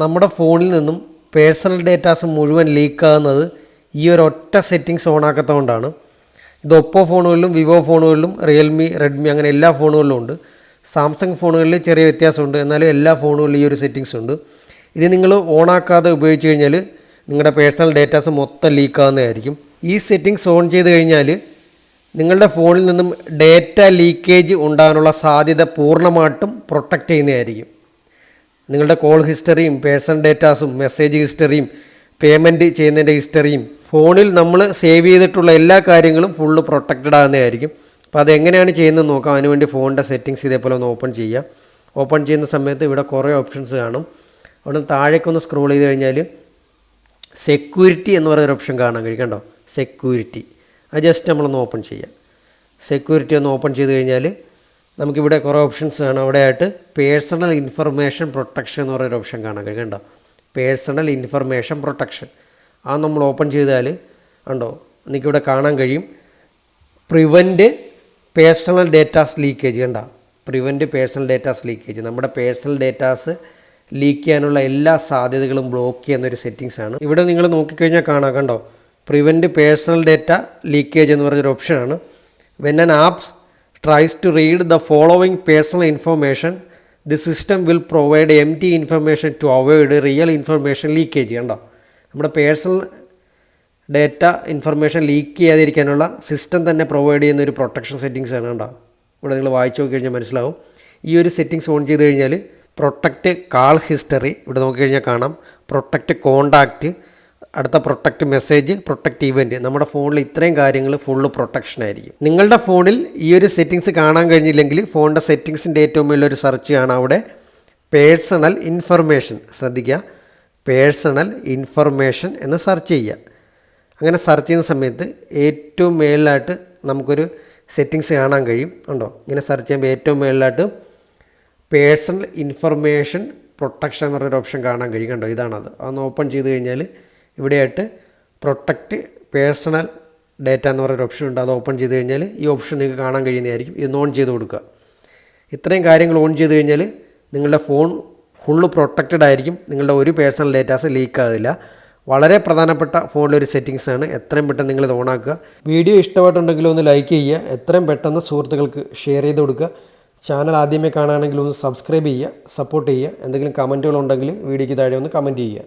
നമ്മുടെ ഫോണിൽ നിന്നും പേഴ്സണൽ ഡേറ്റാസ് മുഴുവൻ ലീക്കാകുന്നത് ഈ ഒരു ഒറ്റ സെറ്റിങ്സ് ഓണാക്കത്തോണ്ടാണ് ഇത് ഒപ്പോ ഫോണുകളിലും വിവോ ഫോണുകളിലും റിയൽമി റെഡ്മി അങ്ങനെ എല്ലാ ഫോണുകളിലും ഉണ്ട്. സാംസങ് ഫോണുകളിൽ ചെറിയ വ്യത്യാസമുണ്ട്. എന്നാലും എല്ലാ ഫോണുകളിലും ഈ ഒരു സെറ്റിങ്സ് ഉണ്ട്. ഇത് നിങ്ങൾ ഓണാക്കാതെ ഉപയോഗിച്ച് കഴിഞ്ഞാൽ നിങ്ങളുടെ പേഴ്സണൽ ഡേറ്റാസ് മൊത്തം ലീക്കാവുന്നതായിരിക്കും. ഈ സെറ്റിങ്സ് ഓൺ ചെയ്ത് കഴിഞ്ഞാൽ നിങ്ങളുടെ ഫോണിൽ നിന്നും ഡേറ്റ ലീക്കേജ് ഉണ്ടാകാനുള്ള സാധ്യത പൂർണമായിട്ടും പ്രൊട്ടക്റ്റ് ചെയ്യുന്നതായിരിക്കും. നിങ്ങളുടെ കോൾ ഹിസ്റ്ററിയും പേഴ്സണൽ ഡേറ്റാസും മെസ്സേജ് ഹിസ്റ്ററിയും പേയ്മെന്റ് ചെയ്യുന്നതിന്റെ ഹിസ്റ്ററിയും ഫോണിൽ നമ്മൾ സേവ് ചെയ്തിട്ടുള്ള എല്ലാ കാര്യങ്ങളും ഫുള്ള് പ്രൊട്ടക്റ്റഡ് ആകുന്നതായിരിക്കും. അപ്പോൾ അതെങ്ങനെയാണ് ചെയ്യുന്നത് നോക്കാം. അതിനുവേണ്ടി ഫോണിന്റെ സെറ്റിങ്സ് ഇതേപോലെ ഒന്ന് ഓപ്പൺ ചെയ്യുക. ഓപ്പൺ ചെയ്യുന്ന സമയത്ത് ഇവിടെ കുറേ ഓപ്ഷൻസ് കാണും. അവിടെ താഴേക്കൊന്ന് സ്ക്രോൾ ചെയ്ത് കഴിഞ്ഞാൽ സെക്യൂരിറ്റി എന്ന് പറയുന്ന ഓപ്ഷൻ കാണാൻ കഴിയും കണ്ടോ? സെക്യൂരിറ്റി അത് ജസ്റ്റ് നമ്മളൊന്ന് ഓപ്പൺ ചെയ്യാം സെക്യൂരിറ്റി ഒന്ന് ഓപ്പൺ ചെയ്ത് കഴിഞ്ഞാൽ നമുക്കിവിടെ കുറേ ഓപ്ഷൻസ് കാണാം. അവിടെ ആയിട്ട് പേഴ്സണൽ ഇൻഫർമേഷൻ പ്രൊട്ടക്ഷൻ എന്ന് പറയുന്ന ഓപ്ഷൻ കാണാൻ കഴിയും കണ്ടോ പേഴ്സണൽ ഇൻഫർമേഷൻ പ്രൊട്ടക്ഷൻ ആ നമ്മൾ ഓപ്പൺ ചെയ്താൽ ഉണ്ടോ എനിക്കിവിടെ കാണാൻ കഴിയും. പ്രിവന്റ് പേഴ്സണൽ ഡേറ്റാസ് ലീക്കേജ് കണ്ട? പ്രിവന്റ് പേഴ്സണൽ ഡേറ്റാസ് ലീക്കേജ് നമ്മുടെ പേഴ്സണൽ ഡേറ്റാസ് ലീക്ക് ചെയ്യാനുള്ള എല്ലാ സാധ്യതകളും ബ്ലോക്ക് ചെയ്യുന്ന ഒരു സെറ്റിങ്സ് ആണ്. ഇവിടെ നിങ്ങൾ നോക്കിക്കഴിഞ്ഞാൽ കാണാം. കണ്ടോ? പ്രിവന്റ് പേഴ്സണൽ ഡേറ്റ ലീക്കേജ് എന്ന് പറഞ്ഞൊരു ഓപ്ഷനാണ് when an apps to read the following personal information the system will provide M T information to avoid real information leakage കണ്ടോ? നമ്മുടെ പേഴ്സണൽ ഡേറ്റ ഇൻഫർമേഷൻ ലീക്ക് ചെയ്യാതിരിക്കാനുള്ള സിസ്റ്റം തന്നെ പ്രൊവൈഡ് ചെയ്യുന്ന ഒരു protection settings ആണ് കണ്ടോ? ഇവിടെ നിങ്ങൾ വായിച്ചു നോക്കി കഴിഞ്ഞാൽ മനസ്സിലാവും. ഈ ഒരു സെറ്റിങ്സ് ഓൺ ചെയ്ത് കഴിഞ്ഞാൽ പ്രൊട്ടക്റ്റ് കാൾ ഹിസ്റ്ററി ഇവിടെ നോക്കിക്കഴിഞ്ഞാൽ കാണാം. പ്രൊട്ടക്റ്റ് കോണ്ടാക്റ്റ് അടുത്ത പ്രൊട്ടക്റ്റ് മെസ്സേജ് പ്രൊട്ടക്റ്റ് ഇവന്റ് നമ്മുടെ ഫോണിൽ ഇത്രയും കാര്യങ്ങൾ ഫുള്ള് പ്രൊട്ടക്ഷൻ ആയിരിക്കും. നിങ്ങളുടെ ഫോണിൽ ഈ ഒരു സെറ്റിങ്സ് കാണാൻ കഴിഞ്ഞില്ലെങ്കിൽ ഫോണിന്റെ സെറ്റിങ്സിന്റെ ഏറ്റവും വലിയൊരു സെർച്ച് ആണ് അവിടെ പേഴ്സണൽ ഇൻഫർമേഷൻ ശ്രദ്ധിക്കുക. പേഴ്സണൽ ഇൻഫർമേഷൻ എന്ന് സെർച്ച് ചെയ്യുക. അങ്ങനെ സെർച്ച് ചെയ്യുന്ന സമയത്ത് ഏറ്റവും മേളിലായിട്ട് നമുക്കൊരു സെറ്റിങ്സ് കാണാൻ കഴിയും. ഉണ്ടോ ഇങ്ങനെ സെർച്ച് ചെയ്യുമ്പോൾ ഏറ്റവും മേളിലായിട്ട് പേഴ്സണൽ ഇൻഫർമേഷൻ പ്രൊട്ടക്ഷൻ എന്ന് പറഞ്ഞൊരു ഓപ്ഷൻ കാണാൻ കഴിയും. കണ്ടോ? ഇതാണത്. അതൊന്ന് ഓപ്പൺ ചെയ്ത് കഴിഞ്ഞാൽ ഇവിടെയായിട്ട് പ്രൊട്ടക്റ്റ് പേഴ്സണൽ ഡേറ്റ എന്ന് പറയുന്ന ഓപ്ഷൻ ഉണ്ട്. അത് ഓപ്പൺ ചെയ്ത് കഴിഞ്ഞാൽ ഈ ഓപ്ഷൻ നിങ്ങൾക്ക് കാണാൻ കഴിയുന്നതായിരിക്കും. ഇത് ഓൺ ചെയ്ത് കൊടുക്കുക. ഇത്രയും കാര്യങ്ങൾ ഓൺ ചെയ്ത് കഴിഞ്ഞാൽ നിങ്ങളുടെ ഫോൺ ഫുള്ള് പ്രൊട്ടക്റ്റഡ് ആയിരിക്കും. നിങ്ങളുടെ ഒരു പേഴ്സണൽ ഡേറ്റാസ് ലീക്ക് ആകില്ല. വളരെ പ്രധാനപ്പെട്ട ഫോണിലെ ഒരു സെറ്റിങ്സ് ആണ്. എത്രയും പെട്ടെന്ന് നിങ്ങളിത് ഓണാക്കുക വീഡിയോ ഇഷ്ടമായിട്ടുണ്ടെങ്കിൽ ഒന്ന് ലൈക്ക് ചെയ്യുക. എത്രയും പെട്ടെന്ന് സുഹൃത്തുക്കൾക്ക് ഷെയർ ചെയ്ത് കൊടുക്കുക. ചാനൽ ആദ്യമേ കാണുകയാണെങ്കിൽ ഒന്ന് സബ്സ്ക്രൈബ് ചെയ്യുക സപ്പോർട്ട് ചെയ്യുക. എന്തെങ്കിലും കമന്റുകളുണ്ടെങ്കിൽ വീഡിയോയ്ക്ക് താഴെ ഒന്ന് കമന്റ് ചെയ്യുക.